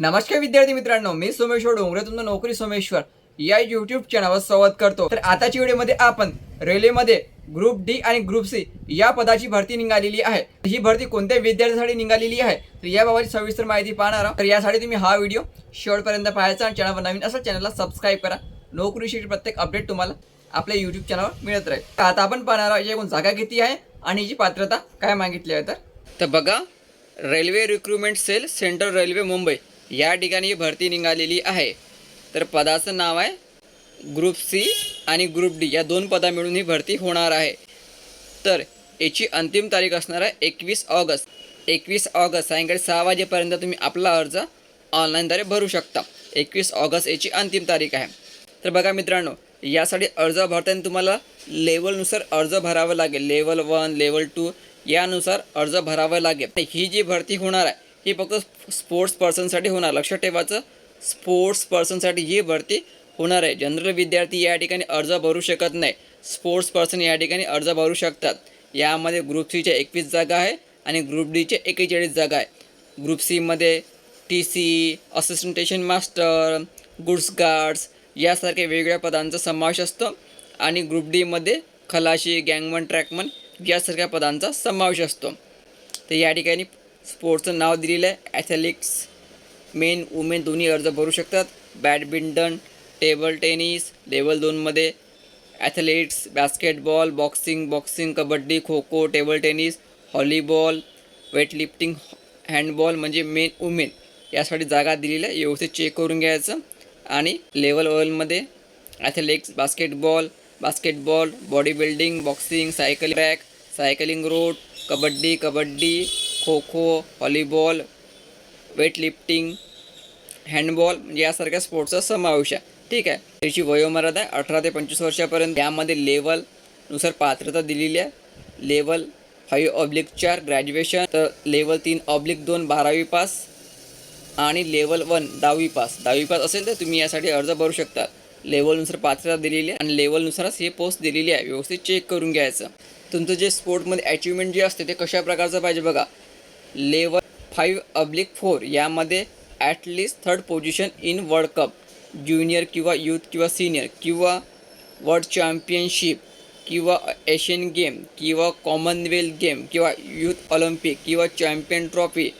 नमस्कार विद्यार्थी मित्रांनो मी सोमेश्वर डोंगरे तुमचं नोकरी सोमेश्वर. या युट्यूब चॅनलवर संवाद करतो. तर आताच्या व्हिडिओमध्ये आपण रेल्वेमध्ये ग्रुप डी आणि ग्रुप सी या पदाची भरती निघालेली आहे. ही भरती कोणत्या विद्यार्थ्यांसाठी निघालेली आहे? तर याबाबत सविस्तर माहिती पाहणार आहोत. तर यासाठी तुम्ही हा व्हिडिओ शेवटपर्यंत पाहायचा आणि चॅनलवर नवीन असा चॅनलला सबस्क्राईब करा. नोकरीशी प्रत्येक अपडेट तुम्हाला आपल्या युट्यूब चॅनलवर मिळत राहील. तर आता आपण पाहणार आहोत एकूण जागा किती आहे आणि याची पात्रता काय मागितली आहे तर? तर बघा railway recruitment cell central railway Mumbai या ठिकाणी ही भरती निघालेली आहे. तर पदाचं नाव आहे ग्रुप सी आणि ग्रुप डी या दोन पदा मिळून ही भरती होणार आहे. तर याची अंतिम तारीख असणार आहे एकवीस ऑगस्ट. एकवीस ऑगस्ट सायंकाळी सहा वाजेपर्यंत तुम्ही आपला अर्ज ऑनलाईनद्वारे भरू शकता. एकवीस ऑगस्ट याची अंतिम तारीख आहे. तर बघा मित्रांनो यासाठी अर्ज भरताना तुम्हाला लेवलनुसार अर्ज भरावं लागेल. लेवल वन लेवल टू यानुसार अर्ज भरावा लागेल. ही जी भरती होणार आहे ही फक्त स्पोर्ट्स पर्सनसाठी होणार. लक्षात ठेवायचं स्पोर्ट्स पर्सनसाठी ही भरती होणार आहे. जनरल विद्यार्थी या ठिकाणी अर्ज भरू शकत नाही. स्पोर्ट्स पर्सन या ठिकाणी अर्ज भरू शकतात. यामध्ये ग्रुप सीच्या एकवीस जागा आहे आणि ग्रुप डीच्या एकेचाळीस जागा आहे. ग्रुप सीमध्ये T C assistant station master goods guards यासारख्या वेगवेगळ्या पदांचा समावेश असतो. आणि ग्रुप डीमध्ये खलाशी गँगमन ट्रॅकमन यासारख्या पदांचा समावेश असतो. तर या ठिकाणी स्पोर्ट्सचं नाव दिलेलं आहे. ॲथलेटिक्स मेन वुमेन दोन्ही अर्ज भरू शकतात. बॅडमिंटन टेबल टेनिस लेवल दोनमध्ये athletes basketball boxing boxing kabaddi kho kho table tennis volleyball weightlifting handball म्हणजे मेन वुमेन यासाठी जागा दिलेल्या आहे. व्यवस्थित चेक करून घ्यायचं. आणि लेवल वनमध्ये athletics basketball basketball body building boxing cycle track cycling road kabaddi kabaddi kho kho volleyball weightlifting handball म्हणजे यासारख्या स्पोर्ट्सचा समावेश आहे. ठीक आहे? त्याची वयोमर्यादा आहे अठरा ते पंचवीस वर्षापर्यंत. यामध्ये लेवलनुसार पात्रता दिलेली आहे. लेवल फाईव्ह ऑब्लिक चार ग्रॅज्युएशन तर लेवल तीन ऑब्लिक दोन बारावी पास आणि लेवल वन दहावी पास दहावी पास असेल तर तुम्ही यासाठी अर्ज भरू शकता. लेवलनुसार पात्रता दिलेली आहे आणि लेवलनुसारच हे पोस्ट दिलेली आहे. व्यवस्थित चेक करून घ्यायचं. तुमचं जे स्पोर्टमध्ये अचिव्हमेंट जे असते ते कशा प्रकारचं पाहिजे बघा. लेवल फाईव्ह अब्लिक फोर यामध्ये at least third position in world cup junior किंवा यूथ किंवा सिनियर किंवा वर्ल्ड चॅम्पियनशिप किंवा एशियन गेम किंवा कॉमनवेल्थ गेम किंवा यूथ ऑलिम्पिक किंवा चॅम्पियन ट्रॉफी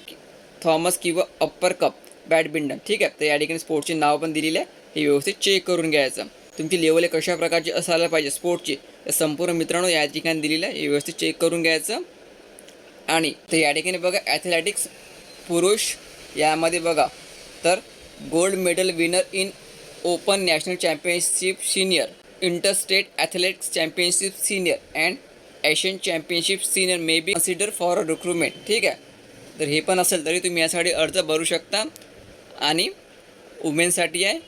थॉमस किंवा अप्पर कप बॅडमिंटन ठीक आहे? तर या ठिकाणी स्पोर्टचे नाव पण दिलेले आहे. हे व्यवस्थित चेक करून घ्यायचं. तुमची लेवल हे कशा प्रकारची असायला पाहिजे स्पोर्टची हे संपूर्ण मित्रांनो या ठिकाणी दिलेलं आहे. हे व्यवस्थित चेक करून घ्यायचं. आणि तर या ठिकाणी बघा ॲथलेटिक्स पुरुष यामध्ये बघा तर gold medal winner in open national championship senior interstate athletics championship senior and Asian championship senior may be consider for recruitment ठीक आहे? तर हे पण असेल तरी तुम्ही यासाठी अर्ज भरू शकता. आणि वुमेनसाठी आहे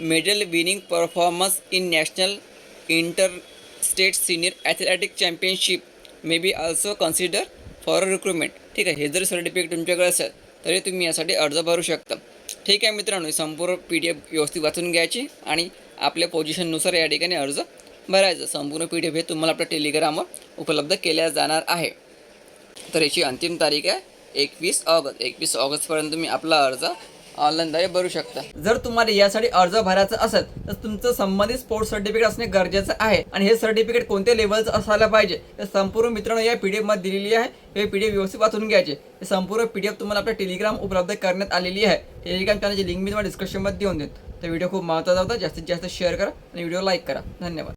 medal winning performance in national inter state senior athletic championship may be also consider for recruitment ठीक आहे हे जर सर्टिफिकेट तुमच्याकडे असेल तरी तुम्ही यासाठी अर्ज भरू शकता. ठीक आहे मित्रांनो ही संपूर्ण पी डी एफ व्यवस्थित वाचून घ्यायची आणि आपल्या पोझिशननुसार या ठिकाणी अर्ज भरायचा. संपूर्ण पी डी एफ हे तुम्हाला आपल्या टेलिग्रामवर उपलब्ध केल्या जाणार आहे. तर याची अंतिम तारीख आहे एकवीस ऑगस्ट. एकवीस ऑगस्टपर्यंत तुम्ही आपला अर्ज ऑनलाईनद्वारे भरू शकता. जर तुम्हाला यासाठी अर्ज भरायचा असेल तर तुमचं संबंधित स्पोर्ट्स सर्टिफिकेट असणे गरजेचं आहे. आणि हे सर्टिफिकेट कोणत्या लेवलचं असायला पाहिजे हे संपूर्ण मित्रांनो या पीडीएफमध्ये दिलेली आहे. हे पी डी एफ व्यवस्थित वाचून घ्यायचे. हे संपूर्ण एफ तुम्हाला आपल्या टेलिग्राम उपलब्ध करण्यात आलेली आहे. टेलिग्राम चॅनलची लिंक मी तुम्हाला डिस्क्रिप्शनमध्ये देऊन देतो. तर व्हिडिओ खूप महत्त्वाचा होता. जास्तीत जास्त शेअर करा आणि व्हिडिओ लाईक करा. धन्यवाद.